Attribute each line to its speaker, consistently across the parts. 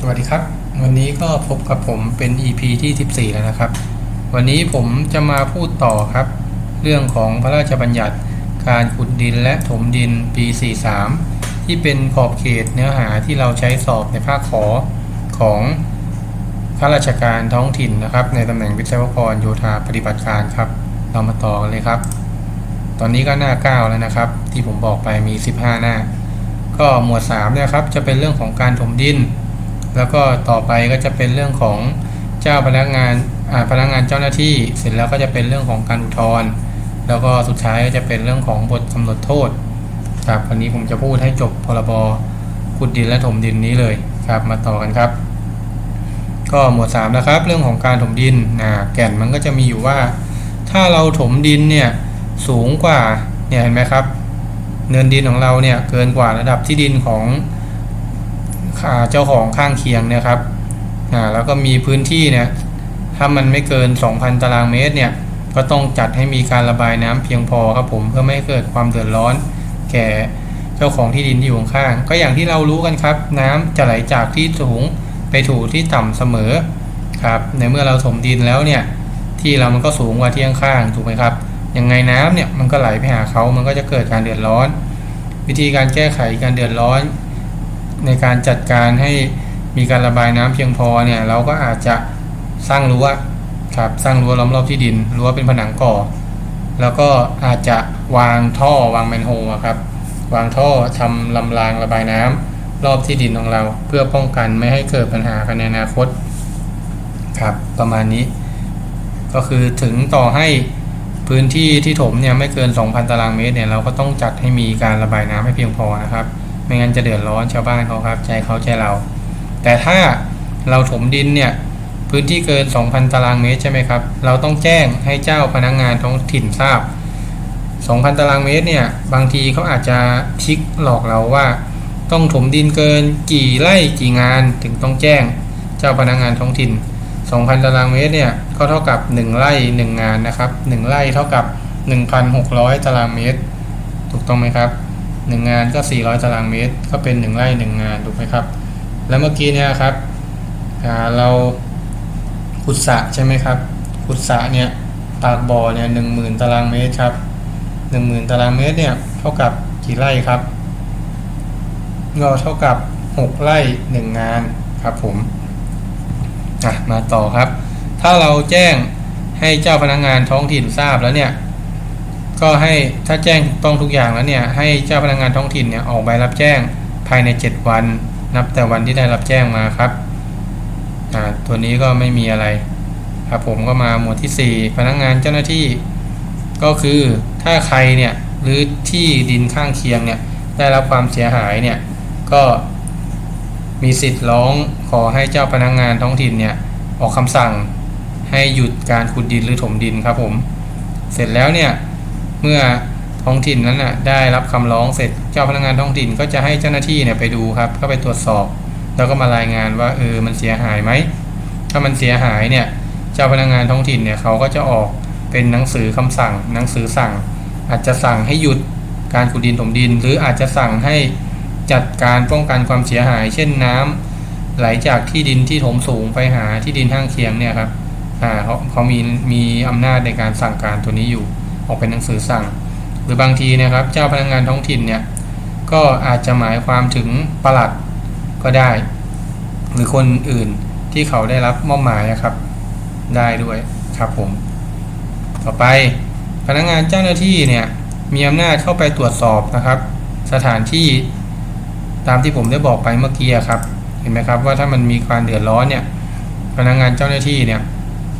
Speaker 1: สวัสดีครับ วันนี้ก็พบกับผมเป็น EP ที่ 14 แล้วนะครับ วันนี้ผมจะมาพูดต่อครับ เรื่องของพระราชบัญญัติการขุดดินและถมดินปี 43 ที่เป็นขอบเขตเนื้อหาที่เราใช้สอบในภาคขอของข้าราชการท้องถิ่นนะครับ ในตำแหน่งวิศวกรโยธาปฏิบัติการครับ เรามาต่อกันเลยครับ ตอนนี้ก็หน้า 9 แล้วนะครับ ที่ผมบอกไปมี 15 หน้า ก็หมวด3เนี่ยครับจะเป็นเรื่องของการถมดิน แล้วก็ต่อไปก็จะเป็นเรื่องของเจ้าพนักงานพนักงานเจ้าหน้าที่ เสร็จแล้วก็จะเป็นเรื่องของการอุทธรณ์แล้วก็สุดท้ายก็จะเป็นเรื่องของบทกำหนดโทษครับวันนี้ผมจะพูดให้จบพรบขุดดินและถมดินนี้เลยครับมาต่อกันครับ ก็หมวด3นะครับ เรื่องของการถมดินนะแก่นมันก็จะมีอยู่ว่า ถ้าเราถมดินเนี่ยสูงกว่าเนี่ยเห็นไหมครับ เนินดินของเราเนี่ยเกินกว่าระดับที่ดินของ เจ้าของข้างเคียงเนี่ยครับแล้วก็มีพื้นที่เนี่ยถ้ามันไม่เกิน 2,000 ตารางเมตรเนี่ยก็ต้องจัดให้มีการระบายน้ำเพียงพอครับผมเพื่อไม่ให้เกิดความเดือดร้อน แก่เจ้าของที่ดินที่อยู่ข้างก็อย่างที่เรารู้กันครับ น้ำจะไหลจากที่สูงไปถูที่ต่ำเสมอครับในเมื่อเราถมดินแล้วเนี่ยที่เรามันก็สูงกว่าที่ข้างถูกไหมครับยังไงน้ำเนี่ยมันก็ไหลไปหาเขามันก็จะเกิดการเดือดร้อน วิธีการแก้ไขการเดือดร้อน ในการจัดการให้มีการระบายน้ำเพียงพอเนี่ยเราก็อาจจะสร้างรั้วครับสร้างรั้วล้อมรอบที่ดินรั้วเป็นผนังก่อ แล้วก็อาจจะวางท่อวางแมนโฮะครับวางท่อทำลำรางระบายน้ำรอบที่ดินของเรา เพื่อป้องกันไม่ให้เกิดปัญหากันในอนาคตครับประมาณนี้ ก็คือถึงต่อให้พื้นที่ที่ถมเนี่ยไม่เกิน 2,000 ตารางเมตรเนี่ยเราก็ต้องจัดให้มีการระบายน้ำให้เพียงพอนะครับ ไม่งั้นจะเดือดร้อนชาวบ้านเขาครับใจเขาใจเรา แต่ถ้าเราถมดินเนี่ยพื้นที่เกิน 2,000 ตารางเมตรใช่ไหมครับ เราต้องแจ้งให้เจ้าพนักงงานท้องถิ่นทราบ 2,000 ตารางเมตรเนี่ย บางทีเขาอาจจะชิกหลอกเราว่า ต้องถมดินเกินกี่ไร่กี่งานถึงต้องแจ้งเจ้าพนักงงานท้องถิ่น 2,000 ตารางเมตรเนี่ยก็เท่ากับ 1 ไร่ 1 งานนะครับ 1 ไร่เท่ากับ 1,600 ตารางเมตร ถูกต้องไหมครับ 1 งานก็ 400 ตารางเมตร ก็เป็น 1 ไร่ 1 งานถูกไหมครับ แล้วเมื่อกี้เนี่ยครับเราขุดสระใช่ไหมครับขุดสระเนี่ยปากบ่อเนี่ย10,000ตารางเมตรครับ10,000ตารางเมตรเนี่ยเท่ากับกี่ไร่ครับก็เท่ากับ6ไร่1งานครับผมอะมาต่อครับ ถ้าเราแจ้งให้เจ้าพนักงงานท้องถิ่นทราบแล้วเนี่ย ก็ให้ถ้าแจ้งถูกต้องทุกอย่างแล้วเนี่ยให้เจ้าพนักงงานท้องถิ่นเนี่ยออกใบรับแจ้งภายใน 7 วัน นับแต่วันที่ได้รับแจ้งมาครับตัวนี้ก็ไม่มีอะไรครับผมก็มาหมวดที่ 4 พนักงงานเจ้าหน้าที่ ก็คือถ้าใครเนี่ยหรือที่ดินข้างเคียงเนี่ยได้รับความเสียหายเนี่ยก็มีสิทธิ์ร้องขอให้เจ้าพนักงงานท้องถิ่นเนี่ยออกคำสั่งให้หยุดการขุดดินหรือถมดินครับผม เสร็จแล้วเนี่ย เมื่อท้องถิ่นนั้นน่ะได้รับคำร้องเสร็จเจ้าพนักงานท้องถิ่นก็จะให้เจ้าหน้าที่เนี่ยไปดูครับก็ไปตรวจสอบ แล้วก็มารายงานว่าเออมันเสียหายไหมถ้ามันเสียหายเนี่ยเจ้าพนักงานท้องถิ่นเนี่ยเขาก็จะออกเป็นหนังสือคำสั่ง หนังสือสั่ง อาจจะสั่งให้หยุดการขุดดินถมดิน หรืออาจจะสั่งให้จัดการป้องกันความเสียหาย เช่นน้ำไหลจากที่ดินที่ถมสูงไปหาที่ดินข้างเคียงเนี่ยครับอ่าเขาเขามีมีอำนาจในการสั่งการตัวนี้อยู่ ออกเป็นหนังสือสั่ง หรือบางทีนะครับเจ้าพนักงานท้องถิ่นเนี่ยก็อาจจะหมายความถึงประหลัดก็ได้ หรือคนอื่นที่เขาได้รับมอบหมายนะครับ ได้ด้วยครับผม ต่อไปพนักงานเจ้าหน้าที่เนี่ยมีอำนาจเข้าไปตรวจสอบนะครับ สถานที่ตามที่ผมได้บอกไปเมื่อกี้ครับ เห็นไหมครับว่าถ้ามันมีความเดือดร้อนเนี่ยพนักงานเจ้าหน้าที่เนี่ย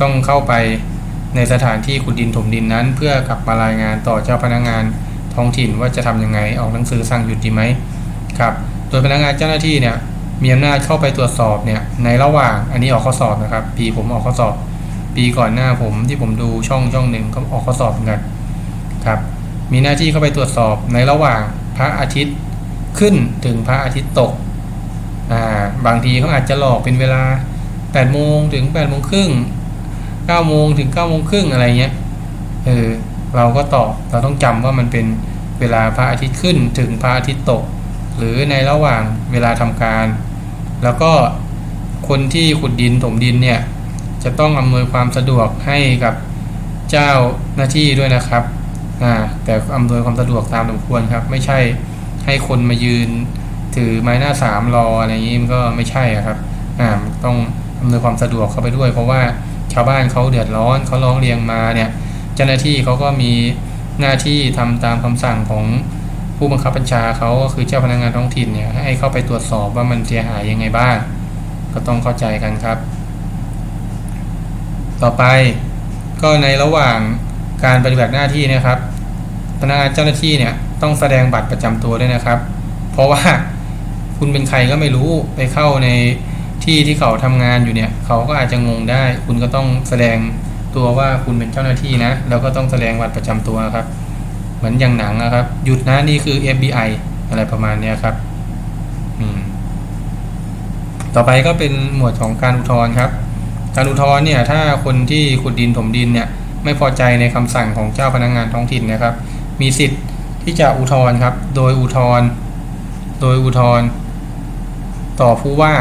Speaker 1: ต้องเข้าไป ในสถานที่ขุดดินถมดินนั้น เพื่อกลับมารายงานต่อเจ้าพนักงานท้องถิ่นว่าจะทํำยังไงออกหนังสือสั่งหยุดดีไหมครับ โดยพนักงานเจ้าหน้าที่เนี่ยมีอำนาจเข้าไปตรวจสอบเนี่ยในระหว่างอันนี้ออกข้อสอบนะครับ ปีผมออกข้อสอบ ปีก่อนหน้าผมที่ผมดูช่องช่องหนึ่งก็ออกข้อสอบเหมือนกันครับ มีหน้าที่เข้าไปตรวจสอบในระหว่างพระอาทิตย์ขึ้นถึงพระอาทิตย์ตกอ่าบางทีเขาอาจจะหลอกเป็นเวลา8โมงถึง8โมงครึ่ง 9โมงถึง9โมงครึ่งอะไรเงี้ยเออเราก็ตอบเราต้องจำว่ามันเป็นเวลาพระอาทิตย์ขึ้นถึงพระอาทิตย์ตก หรือในระหว่างเวลาทำการ แล้วก็คนที่ขุดดินถมดินเนี่ยจะต้องอำนวยความสะดวกให้กับเจ้าหน้าที่ด้วยนะครับอ่าแต่อำนวยความสะดวกตามสมควรครับ ไม่ใช่ให้คนมายืนถือไม้หน้าสามรออะไรอย่างนี้มันก็ไม่ใช่อะครับอ่าต้องอำนวยความสะดวกเข้าไปด้วย เพราะว่า ชาวบ้านเขาเดือดร้อนเขาร้องเรียงมาเนี่ยเจ้าหน้าที่เขาก็มีหน้าที่ทำตามคำสั่งของผู้บังคับบัญชาเขาก็คือเจ้าพนักงานท้องถิ่นเนี่ยให้เข้าไปตรวจสอบว่ามันเสียหายยังไงบ้าง ก็ต้องเข้าใจกันครับ ต่อไปก็ในระหว่างการปฏิบัติหน้าที่นะครับพนักงานเจ้าหน้าที่เนี่ยต้องแสดงบัตรประจำตัวด้วยนะครับ เพราะว่าคุณเป็นใครก็ไม่รู้ไปเข้าใน ที่ที่เขาทำงานอยู่เนี่ย เขาก็อาจจะงงได้ คุณก็ต้องแสดงตัวว่าคุณเป็นเจ้าหน้าที่นะ แล้วก็ต้องแสดงบัตรประจำตัวครับ เหมือนอย่างหนังนะครับ หยุดนะนี่คือ FBI อะไรประมาณนี้ครับ อืม ต่อไปก็เป็นหมวดของการอุทธรณ์ครับ การอุทธรณ์เนี่ย ถ้าคนที่ขุดดินถมดินเนี่ย ไม่พอใจในคำสั่งของเจ้าพนักงงานท้องถิ่นนะครับ มีสิทธิ์ที่จะอุทธรณ์ครับ โดยอุทธรณ์โดยอุทธรณ์ต่อผู้ว่า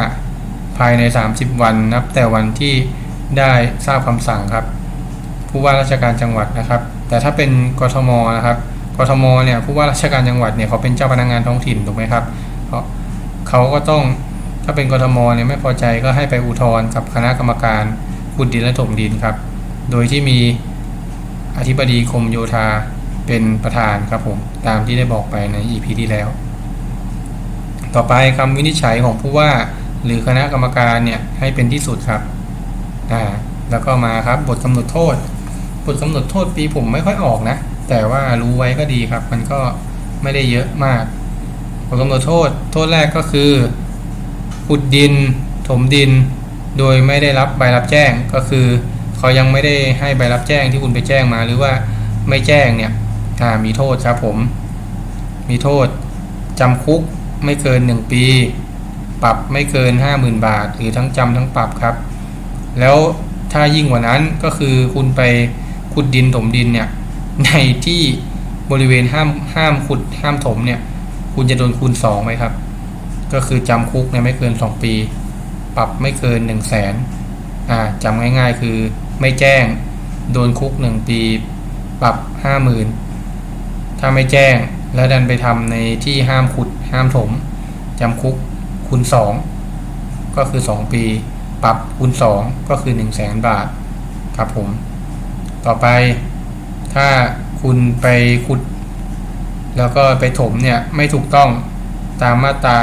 Speaker 1: ภายใน 30 วันนับแต่วันที่ได้ทราบคำสั่งครับ ผู้ว่าราชการจังหวัดนะครับ แต่ถ้าเป็นกทมนะครับกทมเนี่ยผู้ว่าราชการจังหวัดเนี่ยเขาเป็นเจ้าพนักงานท้องถิ่นถูกไหมครับเพราะเขาก็ต้องถ้าเป็นกทมเนี่ยไม่พอใจก็ให้ไปอุทธรณ์กับคณะกรรมการขุดดินและถมดินครับ โดยที่มีอธิบดีกรมโยธาเป็นประธานครับผมตามที่ได้บอกไปใน EP ที่แล้ว ต่อไปคำวินิจฉัยของผู้ว่า หรือคณะกรรมการเนี่ยให้เป็นที่สุดครับอ่าแล้วก็มาครับบทกำหนดโทษ บทกำหนดโทษปีผมไม่ค่อยออกนะ แต่ว่ารู้ไว้ก็ดีครับ มันก็ไม่ได้เยอะมาก บทกำหนดโทษ โทษแรกก็คือขุดดิน ถมดิน โดยไม่ได้รับใบรับแจ้งก็คือเขายังไม่ได้ให้ใบรับแจ้งที่คุณไปแจ้งมาหรือว่าไม่แจ้งเนี่ยอ่ามีโทษครับผม มีโทษจำคุกไม่เกิน 1 ปี ปรับไม่เกิน 50,000 บาท หรือทั้งจำทั้งปรับครับ แล้วถ้ายิ่งกว่านั้นก็คือคุณไปขุดดินถมดินเนี่ยในที่บริเวณห้ามห้ามขุดห้ามถมเนี่ย คุณจะโดนคูณ2ไหมครับ ก็คือจำคุกเนี่ยไม่เกิน 2 ปี ปรับไม่เกิน 1 0 0 0 0แสนอ่าจำง่ายๆ คือไม่แจ้งโดนคุก 1 ปี ปรับ 50,000 ถ้าไม่แจ้งแล้วดันไปทำในที่ห้ามขุดห้ามถมจำคุก คูณ2ก็คือ 2 ปี ปรับคูณ 2 ก็คือ 1 0 0 0 0แสนบาทครับผม ต่อไปถ้าคุณไปขุด แล้วก็ไปถมเนี่ยไม่ถูกต้องตามมาตรา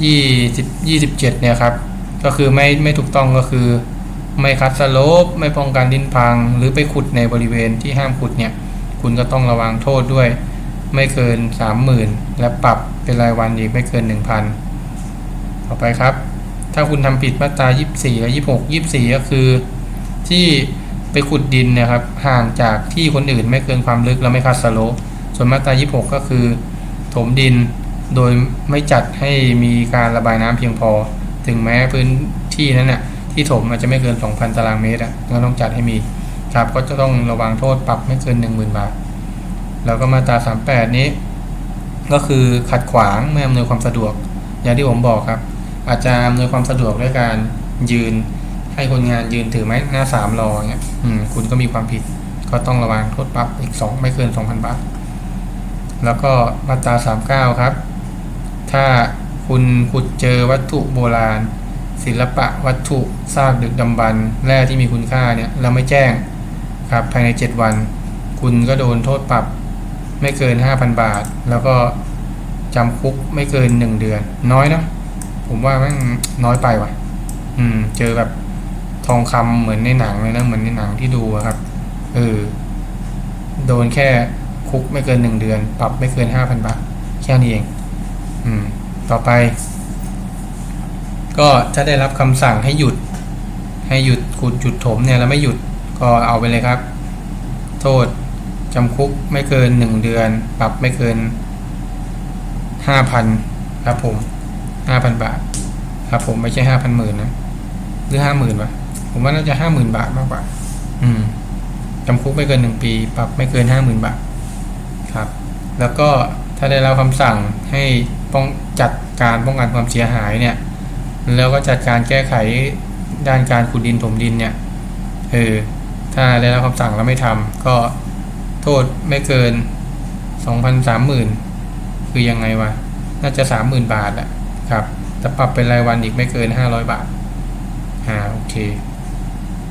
Speaker 1: 20 27เนี่ยครับ ก็คือไม่ไม่ถูกต้องก็คือ ไม่คัดสโลปไม่ป้องกันดินพัง หรือไปขุดในบริเวณที่ห้ามขุดเนี่ย คุณก็ต้องระวังโทษด้วย ไม่เกิน 30,000 และปรับเป็นรายวันอีกไม่เกิน 1,000 ต่อไปครับ ถ้าคุณทำผิดมาตรา 24 และ 26 24 ก็คือ ที่ไปขุดดินนะครับ ห่างจากที่คนอื่นไม่เกินความลึกแล้วไม่คัดสโลปส่วนมาตรา 26 ก็คือ ถมดินโดยไม่จัดให้มีการระบายน้ำเพียงพอ ถึงแม้พื้นที่นั้นน่ะที่ถมอาจจะไม่เกิน 2,000 ตารางเมตรอะก็ต้องจัดให้มีครับก็จะต้องระวังโทษปรับไม่เกิน 10,000 บาท แล้วก็มาตรา 38 นี้ ก็คือขัดขวางไม่อำนวยความสะดวก อย่างที่ผมบอกครับ อาจจะอำนวยความสะดวกด้วยการยืนให้คนงานยืนถือไม้หน้าสามรอเงี้ยคุณก็มีความผิด ก็ต้องระวังโทษปรับอีก2ไม่เกิน2,000บาท แล้วก็มาตรา39ครับ ถ้าคุณขุดเจอวัตถุโบราณ ศิลปะวัตถุซากดึกดำบรรพ์แร่ที่มีคุณค่าเนี่ยเราไม่แจ้งครับภายใน7วัน คุณก็โดนโทษปรับไม่เกิน5,000บาท แล้วก็จำคุกไม่เกิน1เดือน น้อยนะ ผมว่าม่งน้อยไปว่ะ อืม เจอแบบทองคำเหมือนในหนังเลยนะเหมือนในหนังที่ดูอะครับเออโดนแค่คุกไม่เกิน1เดือน ปรับไม่เกิน5,000บาทแค่นี้เอง อืม ต่อไป ก็ถ้าได้รับคำสั่งให้หยุด ให้หยุดขุดจุดถมเนี่ยแล้วไม่หยุดก็เอาไปเลยครับ โทษจำคุกไม่เกินหนึ่งเดือน ปรับไม่เกินห้าพันครับผม ห้าพันบาท ครับ ผมไม่ใช่ห้าพันหมื่นนะหรือห้าหมื่นวะผมว่าน่าจะห้าหมื่นบาทมากกว่า อืมจำคุกไม่เกินหนึ่งปี ปรับไม่เกินห้าหมื่นบาท ครับ แล้วก็ถ้าได้รับคำสั่งให้ป้องจัดการป้องกันความเสียหายเนี่ย แล้วก็จัดการแก้ไขด้านการขุดดินถมดินเนี่ย เออ ถ้าได้รับคำสั่งแล้วไม่ทำก็โทษไม่เกินสองพันสามหมื่นคือยังไงวะ น่าจะสามหมื่นบาทแหละ ครับแต่ปรับเป็นรายวันอีกไม่เกินห้าร้อยบาทอ่าโอเค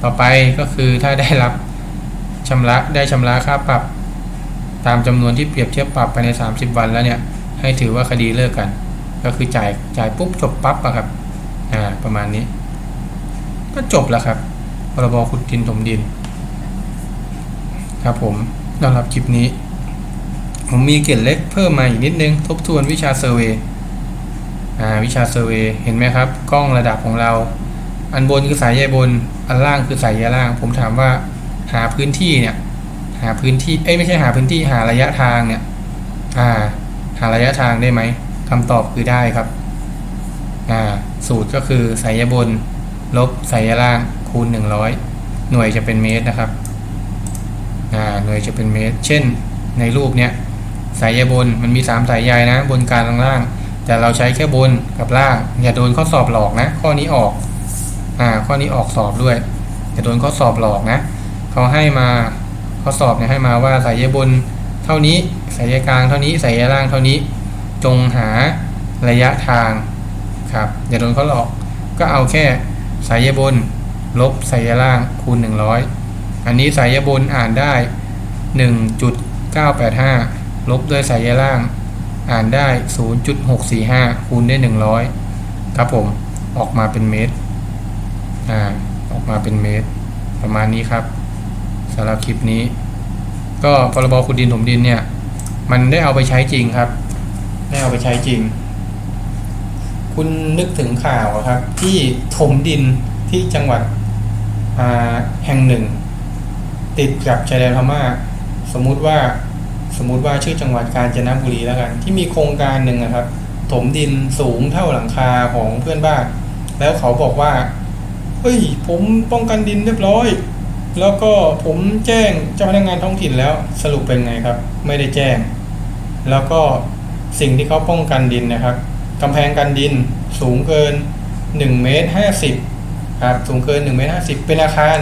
Speaker 1: ต่อไปก็คือถ้าได้รับชำระได้ชำระค่าปรับ ตามจำนวนที่เปรียบเทียบปรับภายใน 30 วันแล้วเนี่ย ให้ถือว่าคดีเลิกกัน ก็คือจ่ายจ่ายปุ๊บจบปั๊บอะครับอ่าประมาณนี้ ก็จบแล้วครับพรบขุดดินถมดิน ครับผมสำหรับคลิปนี้ ผมมีเกร็ดเล็กเพิ่มมาอีกนิดนึง ทบทวนวิชาเซอร์เวย์ วิชาเซอร์เวเห็นไหมครับ กล้องระดับของเรา อันบนคือสายใยบน อันล่างคือสายใยล่าง ผมถามว่าหาพื้นที่เนี่ย หาพื้นที่ เอ้ยไม่ใช่หาพื้นที่หาระยะทางเนี่ย อ่า หาระยะทางได้ไหมคำตอบคือได้ครับ อ่า สูตรก็คือสายใยบน ลบสายใยล่างคูณ 100 หน่วยจะเป็นเมตรนะครับ อ่า หน่วยจะเป็นเมตร เช่น ในรูปเนี้ยสายใยบนมันมี 3 สายใยนะ บนกลางล่าง แต่เราใช้แค่บนกับล่าง อย่าโดนข้อสอบหลอกนะ ข้อนี้ออก อ่า ข้อนี้ออกสอบด้วย อย่าโดนข้อสอบหลอกนะ เขาให้มาข้อสอบเนี่ยให้มาว่าสายบนเท่านี้สายกลางเท่านี้สายล่างเท่านี้ จงหาระยะทางครับ อย่าโดนเขาหลอก ก็เอาแค่สายบน ลบสายล่างคูณ 100 อันนี้สายบนอ่านได้ 1.985 ลบด้วยสายใยล่าง อ่านได้ 0.645 คูณได้ 100 ครับผม ออกมาเป็นเมตร อ่า ออกมาเป็นเมตร ประมาณนี้ครับสำหรับคลิปนี้ ก็พรบขุดดินถมดินเนี่ย มันได้เอาไปใช้จริงครับ ได้เอาไปใช้จริง คุณนึกถึงข่าวครับ ที่ถมดินที่จังหวัดอ่าแห่งหนึ่ง ติดกับชายแดนพม่าสมมุติว่า สมมุติว่าชื่อจังหวัดกาญจนบุรีแล้วกัน ที่มีโครงการหนึ่งนะครับ ถมดินสูงเท่าหลังคาของเพื่อนบ้าน แล้วเขาบอกว่าเฮ้ยผมป้องกันดินเรียบร้อย แล้วก็ผมแจ้งเจ้าพนักงานท้องถิ่นแล้วสรุปเป็นไงครับ ไม่ได้แจ้ง แล้วก็สิ่งที่เขาป้องกันดินนะครับกำแพงกันดินสูงเกิน1เมตร50ครับสูงเกิน1เมตร50 เป็นอาคาร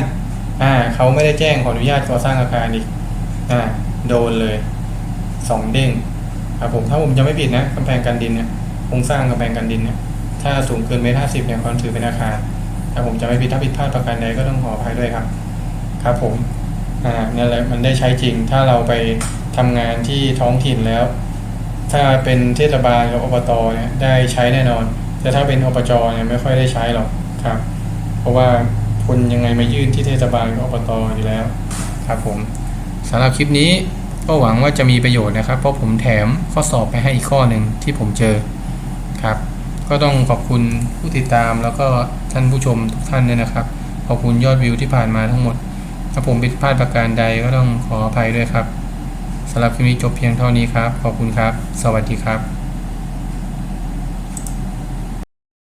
Speaker 1: อ่าเขาไม่ได้แจ้งขออนุญาตก่อสร้างอาคารอีกอ่าโดนเลย สองเด้งครับผมถ้าผมจะไม่ผิดนะกำแพงกันดินเนี่ยโครงสร้างกำแพงกันดินเนี่ยถ้าสูงเกินเมตรห้าสิบเนี่ยเขาถือเป็นอาคารถ้าผมจะไม่ผิดถ้าผิดพลาดประการใดก็ต้องขออภัยด้วยครับ ครับผมอ่านั่นแหละมันได้ใช้จริงถ้าเราไปทำงานที่ท้องถิ่นแล้ว ถ้าเป็นเทศบาลกับอบตเนี่ยได้ใช้แน่นอน แต่ถ้าเป็นอบจเนี่ยไม่ค่อยได้ใช้หรอกครับ เพราะว่าคุณยังไงมายื่นที่เทศบาลกับอบตอยู่แล้ว ครับผมสำหรับคลิปนี้ ก็หวังว่าจะมีประโยชน์นะครับ เพราะผมแถมข้อสอบไปให้อีกข้อหนึ่งที่ผมเจอครับ ก็ต้องขอบคุณผู้ติดตามแล้วก็ท่านผู้ชมทุกท่านด้วยนะครับ ขอบคุณยอดวิวที่ผ่านมาทั้งหมด ถ้าผมผิดพลาดประการใดก็ต้องขออภัยด้วยครับสำหรับคลิปนี้จบเพียงเท่านี้ครับ ขอบคุณครับ สวัสดีครับ